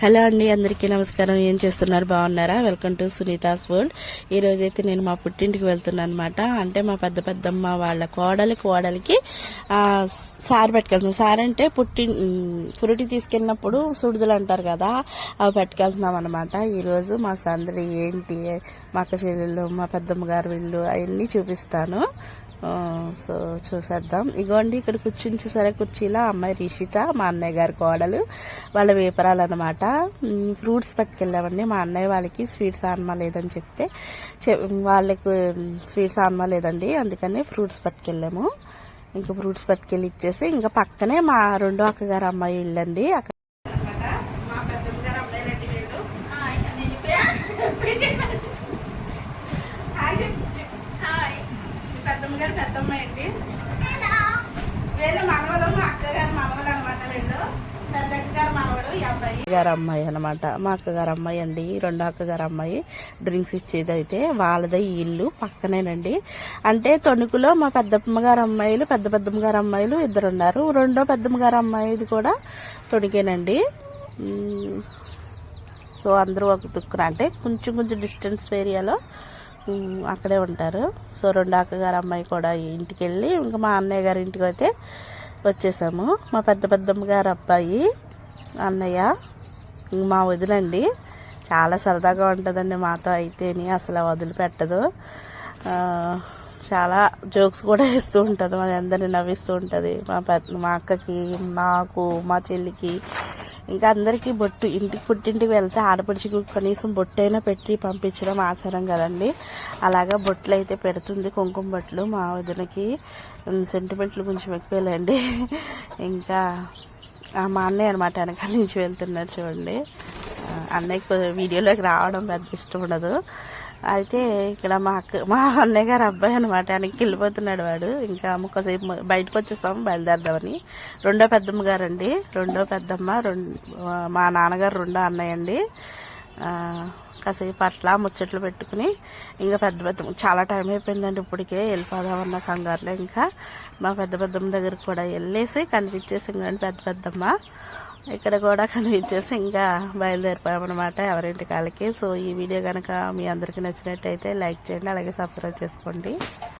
Hello అండి అందరికీ నమస్కారం. ఏం చేస్తున్నారు? బాగున్నారా? Welcome to Sunitha's world. ఈ రోజైతే నేను మా పుట్టింటికి వెళ్తున్నాను అనమాట అంటే మా పెద్ద పెద్దమ్మ వాళ్ళ కోడలి కోడలికి సారి పెట్టుకెళ్తున్నాం. సార్ అంటే పుట్టి పురుటి తీసుకెళ్ళినప్పుడు సుడిదలు అంటారు కదా అవి పెట్టుకెళ్తున్నాం అనమాట ఈరోజు మా సందడి ఏంటి మా అక్క చెల్లెళ్ళు మా పెద్దమ్మ గారు వీళ్ళు అవన్నీ చూపిస్తాను. సో చూసేద్దాం. ఇగోండి ఇక్కడ కూర్చుని చూసారా కుర్చీలో అమ్మాయి రిషిత మా అన్నయ్య గారి కోడలు. వాళ్ళ వేపరాలు అనమాట ఫ్రూట్స్ పట్టుకెళ్ళామండి. మా అన్నయ్య వాళ్ళకి స్వీట్స్ ఆన్మా లేదని చెప్తే చె- వాళ్ళకి స్వీట్స్ ఆన్మా లేదండి. అందుకని ఫ్రూట్స్ పట్టుకెళ్ళాము. ఇంకా ఫ్రూట్స్ పట్టుకెళ్ళి ఇచ్చేసి ఇంకా పక్కనే మా రెండో అక్కగారు అమ్మాయి ఇల్లండి. అక్కడ మా పెద్దమ్మ గారు అమ్మాయి వీళ్ళు మనవలు మా అక్కగారు మనవలు అనమాట వీళ్ళు. గారు అమ్మాయి అనమాట మా అక్కగారు అమ్మాయి అండి. రెండో అక్కగారు అమ్మాయి. డ్రింక్స్ ఇచ్చేది అయితే వాళ్ళదే ఈ ఇల్లు పక్కనేనండి. అంటే తణుకులో మా పెద్దమ్మ గారు అమ్మాయిలు పెద్ద పెద్దమ్మ గారు అమ్మాయిలు ఇద్దరు ఉన్నారు రెండో పెద్దమ్మ గారు అమ్మాయిది కూడా తొణికేనండి. సో అందరూ ఒక దుక్కున. అంటే కొంచెం కొంచెం డిస్టెన్స్ ఏరియాలో అక్కడే ఉంటారు. సో రెండు అక్కగారు అమ్మాయి కూడా ఇంటికి వెళ్ళి ఇంకా మా అన్నయ్య గారి ఇంటికి అయితే వచ్చేసాము. మా పెద్ద పెద్దమ్మ గారు అబ్బాయి అన్నయ్య మా వదినండి చాలా సరదాగా ఉంటుందండి మాతో అయితేని అసలు వదిలిపెట్టదు. చాలా జోక్స్ కూడా ఇస్తూ ఉంటుంది మా అందరిని నవ్విస్తూ ఉంటుంది. మా పెద్ద మా అక్కకి నాకు మా చెల్లికి ఇంకా అందరికీ బొట్టు ఇంటికి పుట్టింటికి వెళ్తే ఆడపడిచి కనీసం బొట్టైనా పెట్టి పంపించడం ఆచారం కదండి. అలాగా బొట్లు అయితే పెడుతుంది కుంకుమ బొట్లు. మా వదినకి సెంటిమెంట్లు కొంచెం ఎక్కువేలండి. ఇంకా మా అన్నయ్య అనమాట వెనకాల నుంచి వెళ్తున్నాడు చూడండి. అన్నయ్యకి వీడియోలోకి రావడం పెద్ద ఇష్టం ఉండదు. అయితే ఇక్కడ మా అక్క మా అన్నయ్య గారు అబ్బాయి అనమాట ఆయనకి వెళ్ళిపోతున్నాడు వాడు. ఇంకా ఒక్కసేపు బయటకు వచ్చేస్తాము బయలుదేరదామని. రెండో పెద్దమ్మ గారు అండి రెండో పెద్దమ్మ మా నాన్నగారు రెండో అన్నయ్య అండి. కాసేపు అట్లా ముచ్చట్లు పెట్టుకుని ఇంకా పెద్ద పెద్ద చాలా టైం అయిపోయిందండి ఇప్పటికే. వెళ్ళిపోదామన్న కంగారులో ఇంకా. మా పెద్ద పెద్దమ్మ దగ్గరికి కూడా వెళ్ళేసి కనిపించేసి ఇంకండి పెద్ద పెద్దమ్మ. ఇక్కడ కూడా కనిపించేసి ఇంకా బయలుదేరిపోయామన్నమాట ఎవరింటి కాళ్ళకి. సో ఈ వీడియో కనుక మీ అందరికీ నచ్చినట్టయితే లైక్ చేయండి అలాగే సబ్స్క్రైబ్ చేసుకోండి.